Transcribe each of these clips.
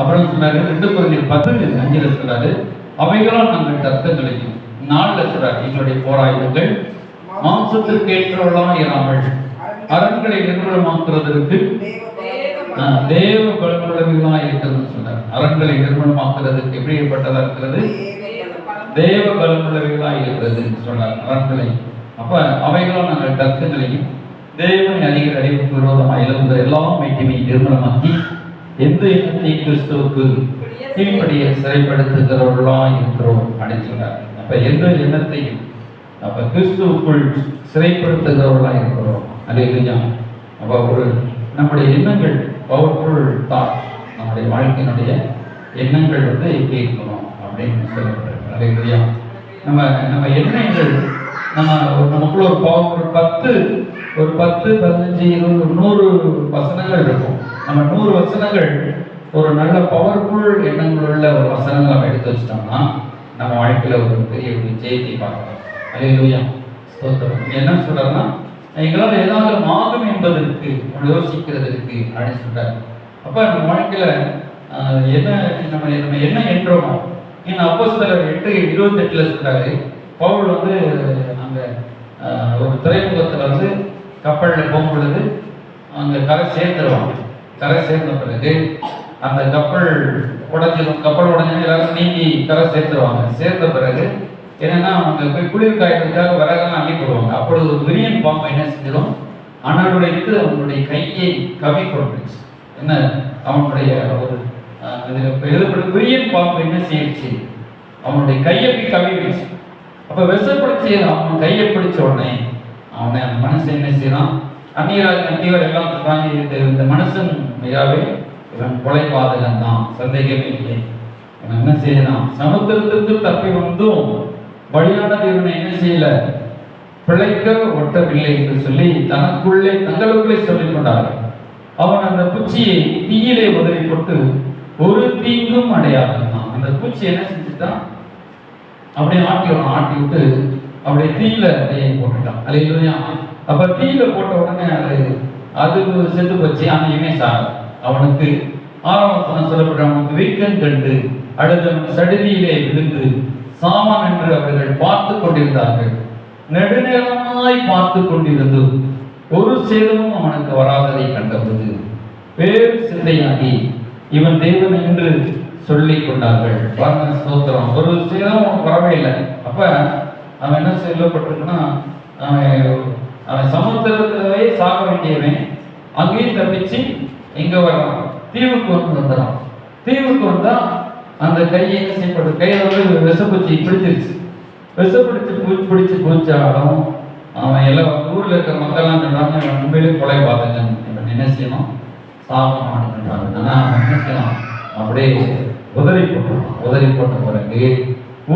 அப்புறம் சொன்னாரு ரெண்டு குழந்தைகள் பத்து அஞ்சில் சொல்றாரு அவைகளால் நாங்கள் தர்க்கங்களையும் நாலுல சொல்றாரு எங்களுடைய போராயுதங்கள் மாம்சத்திற்கு ஏற்றவர்களாக இராமல் அரண்களை நிர்மூலமாக்குறதற்கு தேவ பலமுள்ளவர்களாக இருக்கிறதுன்னு சொன்னார். அரண்களை நிர்மூலமாக்குறதுக்கு எப்படிப்பட்டதா இருக்கிறது? தேவ பலமுள்ளவர்களாக இருக்கிறதுன்னு சொன்னார். அரண்களை அப்ப அவைகளால் நாங்கள் தர்க்கங்களையும் தேவனை அதிக அறிவுக்கு விரோதமாக இழந்த எல்லா மைட்டிமையும் நிர்மலமாக்கி எந்த எண்ணத்தை கிறிஸ்துவுக்கு கீழ்ப்படிய சிறைப்படுத்துகிறவர்களாக இருக்கிறோம் அப்படின்னு சொன்னார். அப்ப எந்த எண்ணத்தையும் அப்ப கிறிஸ்துவுக்குள் சிறைப்படுத்துகிறவர்களா இருக்கிறோம். அல்லையா அப்ப ஒரு நம்முடைய எண்ணங்கள் பவர்ஃபுல் தான் நம்முடைய வாழ்க்கையினுடைய எண்ணங்கள் வந்து எப்படி இருக்கணும் அப்படின்னு சொல்லப்படுறது அது இல்லையா? நம்ம நம்ம எண்ணங்கள் நம்ம ஒரு- நமக்குள்ள ஒரு பவர் ஒரு பத்து ஒரு பத்து பதினஞ்சு இருபது நூறு வசனங்கள் இருக்கும். நம்ம நூறு வசனங்கள் ஒரு நல்ல பவர்ஃபுல் எண்ணங்கள் உள்ள ஒரு வசனங்கள் நம்ம எடுத்து வச்சிட்டோம்னா நம்ம வாழ்க்கையில் ஒரு பெரிய ஒரு ஜெயத்தை பார்க்கலாம். அல்லையா ஸ்தோத்திரம். என்ன சொல்கிறேன்னா எங்களால் ஏதாவது மாதம் என்பதற்கு யோசிக்கிறதற்கு அப்படின்னு சொல்கிறார் அப்போ நம்ம வாழ்க்கையில் என்ன நம்ம நம்ம என்ன என்றோமோ ஏன்னா அப்போ எட்டு இருபத்தெட்டில் சொல்கிறாரு பவுல் வந்து அங்கே ஒரு துறைமுகத்தில் வந்து கப்பலில் போகும் பொழுது கரை சேர்ந்துருவாங்க கரை சேர்ந்த பிறகு அந்த கப்பல் உடஞ்சிடும் கப்பல் உடஞ்சு எல்லாரும் நீங்கி கரை சேர்த்துருவாங்க. சேர்ந்த பிறகு என்னன்னா அவங்க போய் குளிர் காயத்துக்காக விறகெல்லாம் அள்ளி போடுவாங்க. அப்பொழுது ஒரு விரியன் பாம்பு என்ன செஞ்சிடும்? அண்ணனுடையது அவனுடைய கையை கவி கொண்டுச்சு என்ன? அவனுடைய ஒரு அஹ், எழுதப்பட்ட விரியன் பாம்பு என்ன செய்யிடுச்சு அவனுடைய கையை போய் கவி வச்சு. அப்போ விஷப்பிடிச்சு அவன் கையை பிடிச்ச உடனே அவனை அந்த மனுஷன் என்ன செய்யறான்? அந்நியராக அந்நியர் எல்லாம் சொல்றாங்க இருந்த இந்த மனுஷன் ஐயாவே இவன் கொலை பாதகன் தான். சந்தேகமே இல்லை. இவன் என்ன செய்யலாம்? சமுத்திரத்திற்கு தப்பி வந்தும் வழியானது இவனை என்ன செய்யல? பிழைக்க ஒட்டவில்லை என்று சொல்லி தனக்குள்ளே தங்களுக்குள்ளே சொல்லிக் கொண்டார்கள் அவன் அந்த குச்சியை தீயிலே உதவி போட்டு ஒரு தீங்கும் அடையாதுன்னான் அந்த குச்சி என்ன செஞ்சுட்டான் அப்படியே ஆட்டி ஆட்டி விட்டு அப்படியே தீயில அப்படியே போட்டுட்டான். அல்லையா அப்ப தீயில போட்ட உடனே அது அது செத்து போச்சு. ஆனா இவன் சார் அவனுக்கு ஆறாம் சொல்லப்பட்ட அவனுக்கு வீக்கம் கண்டு அழுதவன் சடுதியிலே விழுந்து சாமான் என்று அவர்கள் பார்த்து கொண்டிருந்தார்கள். நெடுநேரமாய் பார்த்து கொண்டிருந்தும் ஒரு சேதமும் அவனுக்கு வராததை கண்டபோது வேறு சிந்தையாகி இவன் தேவன் என்று சொல்லிக் கொண்டார்கள். பாருங்க ஸ்தோத்திரம். ஒரு சேதமும் வரவே இல்லை. அப்ப அவன் என்ன சொல்லப்பட்டிருக்குன்னா அவன் சமுத்திரத்திலே சாக வேண்டியவன் அங்கேயும் தப்பிச்சு இங்க வரான். தீவுக்கு வந்து வந்துடான் தீவுக்கு வந்தா அந்த கையை என்ன செய்யப்படும் கையில வந்து விஷப்பூச்சி பிடிச்சிருச்சு. விஷப்பிடிச்சு பூச்சி பிடிச்சு பூச்சாலும் அவன் எல்லாம் ஊர்ல இருக்கிற மக்கள்லாம் சொல்றாங்க உண்மையிலே கொலை பார்த்துங்க என்ன செய்யணும்? சாபம் ஆனா என்ன செய்யலாம் அப்படியே உதறி போட்டோம் உதறி போட்ட பிறகு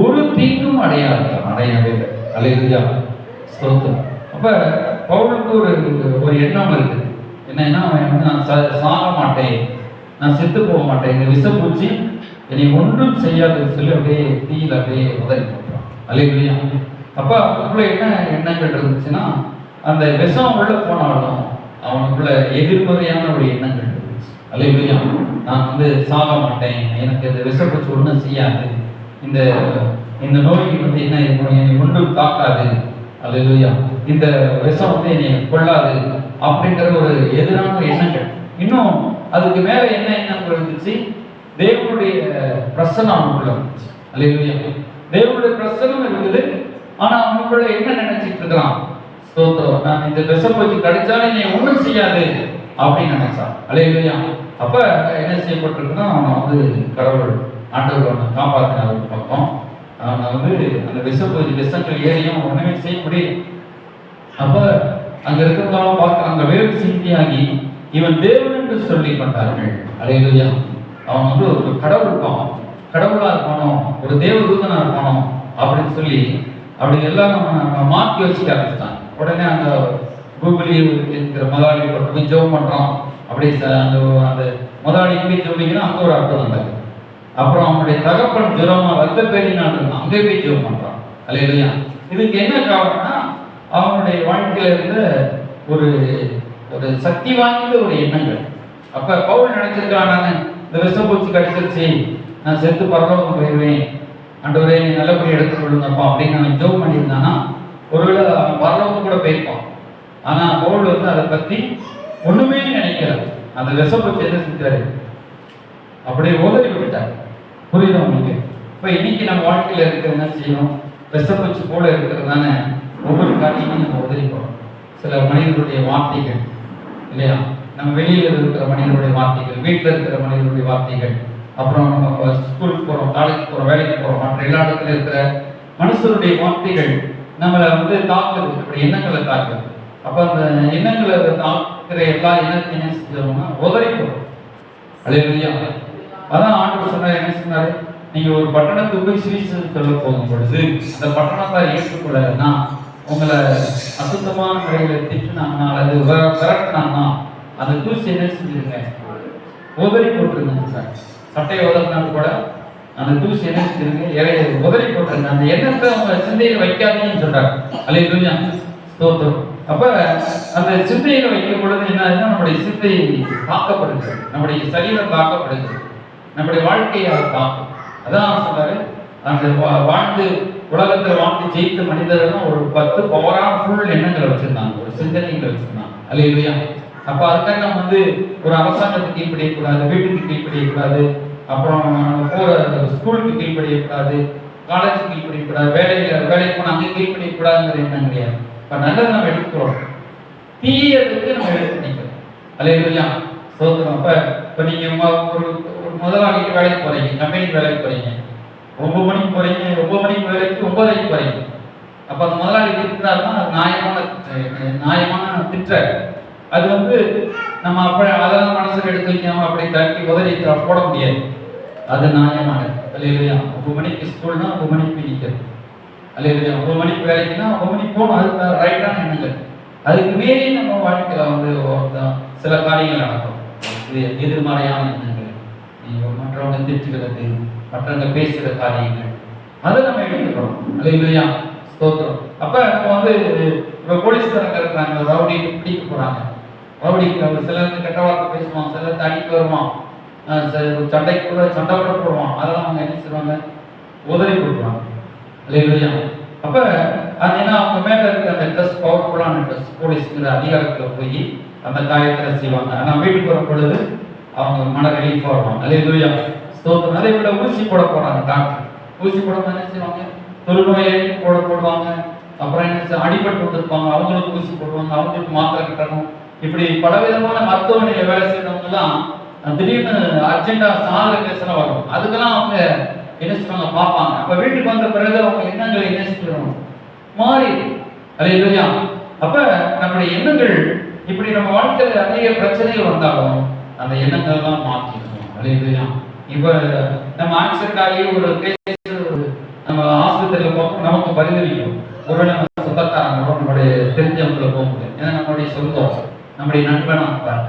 ஒரு தீங்கும் அடையாது அடையவே இல்லை. அலையா ஸ்தோத்திரம். அப்ப பவுலுக்கு ஒரு ஒரு எண்ணம் இருக்குது என்னன்னா அவன் வந்து நான் சா- சாக மாட்டேன். நான் செத்து போக மாட்டேன். இந்த விஷப்பூச்சி என்னை ஒன்றும் செய்யாதுன்னு சொல்லி அப்படியே தீயில அப்படியே உதவி போட்டுறான் அலையா அப்ப அவனுக்குள்ள என்ன எண்ணங்கள் இருந்துச்சுன்னா அந்த விஷம் உள்ள போனாலும் அவனுக்குள்ள எதிர்மறையான ஒரு எண்ணங்கள் இருந்துச்சு. அல்லையா நான் வந்து சாக மாட்டேன். எனக்கு இந்த விஷப்பூச்சி ஒன்றும் செய்யாது. இந்த இந்த நோய்க்கு வந்து என்ன என்னை ஒன்றும் தாக்காது. அலையா இந்த விஷம் வந்து என்னை கொள்ளாது அப்படிங்கிற ஒரு எதிரான எண்ணங்கள். இன்னும் அதுக்கு மேல என்ன எண்ணங்கள் இருந்துச்சு? தேவனுடைய பிரசனம் அவனுக்குள்ள இருந்துச்சு. அல்லேலூயா தேவனுடைய பிரசனம் இருந்தது. ஆனா அவனுக்குள்ள என்ன நினைச்சிட்டு இருக்கலாம்? ஸ்தோத்திரம். நான் இந்த விஷம் வச்சு கடிச்சாலும் என்னை ஒன்றும் செய்யாது அப்படின்னு நினைச்சான். அல்லேலூயா அப்ப என்ன செய்யப்பட்டிருக்குன்னா அவன் வந்து கடவுள் ஆண்டவர் அவனை காப்பாற்றினார் பக்கம் அவனை வந்து அந்த விஷப்பூச்சி விஷங்கள் ஏறியும் ஒன்றுமே செய்ய அப்போ அங்கே அங்க பார்க்க பார்க்கறாங்க வேறு சிந்தியாகி இவன் தேவன் என்று சொல்லி கொண்டார்கள் அலையிலுயா. அவன் வந்து ஒரு கடவுள் இருப்பான். கடவுளாக இருக்கணும் ஒரு தேவதூதனாக இருக்கணும் அப்படின்னு சொல்லி அப்படி எல்லாம் நம்ம மாற்றி வச்சுக்க ஆரம்பிச்சிட்டான் உடனே அந்த கூகுளி இருக்கிற முதலாளி போய் ஜெபம் பண்ணுறோம் அப்படி ச- அந்த அந்த முதலாளி போய் ஜெபிங்கன்னா அங்கே ஒரு அர்த்தம் நடக்குது. அப்புறம் அவனுடைய தகப்பன் ஜுரமா ரத்த பேரினால் அங்கே போய் ஜெபம் பண்றான். இல்லையா இதுக்கு என்ன காரணம்னா அவனுடைய வாழ்க்கையில இருந்த ஒரு ஒரு சக்தி வாய்ந்த ஒரு எண்ணங்கள். அப்ப பவுல் நினைச்சிருக்கான் இந்த விஷப்பூச்சி கடிச்சிருச்சு. நான் செத்து பரலோகம் போயிடுவேன் ஆண்டவரே நீ நல்லபடி எடுத்து கொள்ளுங்கப்பா. அப்படின்னு அவன் ஜோம் பண்ணியிருந்தானா ஒருவேளை அவன் பரலோகம் கூட போயிருப்பான். ஆனா பவுல் வந்து அதை பத்தி ஒண்ணுமே நினைக்கிறார் அந்த விஷப்பூச்சி என்ன செஞ்சாரு? அப்படியே உதறி விட்டார் புரியுது உங்களுக்கு? இப்போ இன்னைக்கு நம்ம வாழ்க்கையில் இருக்கிற என்ன செய்யணும்? விஷப்பூச்சி போல இருக்கிறதான ஒவ்வொரு காட்சியும் நம்ம உதவி போறோம் சில மனிதர்களுடைய வார்த்தைகள் இல்லையா? நம்ம வெளியில் இருக்கிற மனிதனுடைய வார்த்தைகள் வீட்டில் இருக்கிற மனிதனுடைய வார்த்தைகள் அப்புறம் நம்ம ஸ்கூலுக்கு போகிறோம் காலேஜ் போகிறோம் வேலைக்கு போகிறோம் மற்ற எல்லா இடத்துல இருக்கிற மனுஷருடைய வார்த்தைகள் நம்மளை வந்து தாக்குது. அப்படி எண்ணங்களை தாக்குது. அப்போ அந்த எண்ணங்களை தாக்குற எல்லா எண்ணத்தையும் என்ன செஞ்சோம்னா உதறி அதே அல்லேலூயா அதான் ஆண்டவர் சொன்னார் என்ன சொன்னாரு? நீங்க ஒரு பட்டணத்துக்கு போய் சுவிசேஷம் சொல்ல போகும் பொழுது அந்த பட்டணத்தை ஏற்றுக்கொள்ளனா உங்களை அசுத்தமான முறையில திட்டினாங்கன்னா அல்லது விரட்டினாங்கன்னா அந்த தூசி என்ன செஞ்சிருங்க? உதறி போட்டிருந்தாங்க சார். சட்டையை உதறினாலும் கூட அந்த தூசி என்ன செஞ்சிருங்க? இறைய உதறி போட்டிருந்தாங்க அந்த எண்ணத்தை அவங்க சிந்தையில வைக்காதீங்கன்னு சொல்றாரு. அல்லேலூயா ஸ்தோத்திரம். அப்ப அந்த சிந்தையில வைக்கும் பொழுது என்ன? ஆகுதுன்னா நம்முடைய சிந்தை தாக்கப்படுது நம்முடைய சரீரம் தாக்கப்படுது நம்முடைய வாழ்க்கையால் தாக்கும் அதான் சொல்றாரு அந்த வா- வாழ்ந்து உலகத்துல வாழ்ந்து ஜெயித்த மனிதர்கள் ஒரு பத்து பவரான ஃபுல் எண்ணங்களை வச்சிருந்தாங்க ஒரு சிந்தனைகளை வச்சிருந்தாங்க. அல்லையா அப்ப அதுக்காக நம்ம வந்து ஒரு அரசாங்கத்துக்கு கீழ்படியக்கூடாது வீட்டுக்கு கீழ்படியக்கூடாது அப்புறம் போற ஸ்கூலுக்கு கீழ்ப்படியக்கூடாது காலேஜுக்கு கீழ்படியக்கூடாது வேலையில வேலைக்கு போனா அங்கே கீழ்படியக்கூடாதுங்கிற எண்ணம் கிடையாது. இப்ப நல்லதை நம்ம எடுத்துக்கிறோம். தீயதுக்கு நம்ம எடுத்து நிற்கிறோம் அல்லையா சோதனம் அப்ப இப்போ நீங்கள் ஒரு ஒரு முதலாளிக்கு வேலைக்கு போகிறீங்க கம்பெனிக்கு வேலைக்கு போகிறீங்க ஒன்பது மணிக்கு போகிறீங்க ஒன்பது மணிக்கு வேலைக்கு ஒன்பதரைக்கு போகிறீங்க அப்போ அந்த முதலாளி திட்டுறாருன்னா அது நியாயமான நியாயமான திட்டார் அது வந்து நம்ம அப்படி அதெல்லாம் மனசுல எடுத்து வைக்காம அப்படி தட்டி உதவி போட முடியாது. அது நியாயமானது. அல்லையா ஒன்பது மணிக்கு ஸ்கூல்னா ஒன்பது மணிக்கு நிற்கிறது அல்லையா ஒன்பது மணிக்கு வேலைக்குன்னா ஒன்பது மணிக்கு போகணும். அது ரைட்டான எண்ணங்கள். அதுக்கு மீறி நம்ம வாழ்க்கையில் வந்து சில காரியங்கள் நடக்கும். எதிர்மறையான எண்ணங்கள். நீங்க மற்றவங்க திட்டுகிறது மற்றவங்க பேசுகிற காரியங்கள். அதை நம்ம எடுத்துக்கிறோம் அல்லையா ஸ்தோத்திரம். அப்போ நம்ம வந்து இப்போ போலீஸ்காரங்க இருக்கிறாங்க ரவுடி பிடிக்க போகிறாங்க ரவுடிக்கு அவர் சிலர் கெட்ட வார்த்தை பேசுவான் சிலர் அடிக்க வருவான். அஹ் சண்டைக்கு கூட சண்டை கூட போடுவான். அதெல்லாம் அவங்க என்ன செய்வாங்க? உதவி கொடுக்குறாங்க இல்லையா அப்போ அது ஏன்னா அவங்க மேலே இருக்கிற அந்த ட்ரெஸ் பவர்ஃபுல்லான ட்ரெஸ் போலீஸ்ங்கிற அதிகாரத்தில் போய் அந்த காயத்தை செய்வாங்க. ஆனால் வீட்டுக்கு வரும் பொழுது அவங்க மன ரிலீஃப் ஆகும் அதே தூயா ஸ்தோத்திரம். அதே போல ஊசி போட போறாங்க டாக்டர் ஊசி போட என்ன செய்வாங்க? தொழுநோயை போட போடுவாங்க. அப்புறம் என்ன செய்ய- அடிபட்டு வந்திருப்பாங்க. அவங்களுக்கு ஊசி போடுவாங்க. அவங்களுக்கு மாத்திரை கட்டணும். இப்படி பலவிதமான மருத்துவமனையில் வேலை செய்யறவங்க எல்லாம் திடீர்னு அர்ஜென்டா சாதக கேஸ்லாம் வரும். அதுக்கெல்லாம் அவங்க என்ன செய்வாங்க? பார்ப்பாங்க. அப்ப வீட்டுக்கு வந்த பிறகு அவங்க எண்ணங்களை என்ன செய்யணும்? மாறி அது இல்லையா அப்ப நம்முடைய எண்ணங்கள் நம்ம வாழ்க்கையில அநேக பிரச்சனைகள் வந்தாலும் அந்த எண்ணங்கள் தான் மாற்றிக்கணும் இப்ப நம்ம ஆக்சிடென்ட் ஆகி ஒரு கேஸ் நம்ம ஆஸ்பத்திரியில் போகும் நமக்கு பரிந்துரைக்கும். ஒருவேளை நம்ம சொந்தக்காரங்களோ நம்மளுடைய தெரிஞ்சவங்களை போக முடியும் ஏன்னா நம்மளுடைய சொந்தம் நம்முடைய நண்பனா இருப்பாங்க.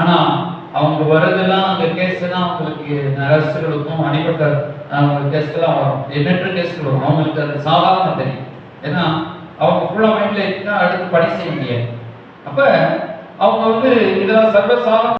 ஆனா அவங்க வர்றதெல்லாம் அந்த கேஸ் எல்லாம் அவங்களுக்கு நரசுகளுக்கும் அடிப்பட்ட கேஸ்கெல்லாம் வரும். எண்ணற்ற கேஸ்கள் வரும். அவங்களுக்கு அது சாதாரண தெரியும். ஏன்னா அவங்க ஃபுல்லாக மைண்டில் இருந்தா அடுத்து படி செய்ய முடியாது. அப்ப அவங்க வந்து இதெல்லாம் சர்வசாதாரண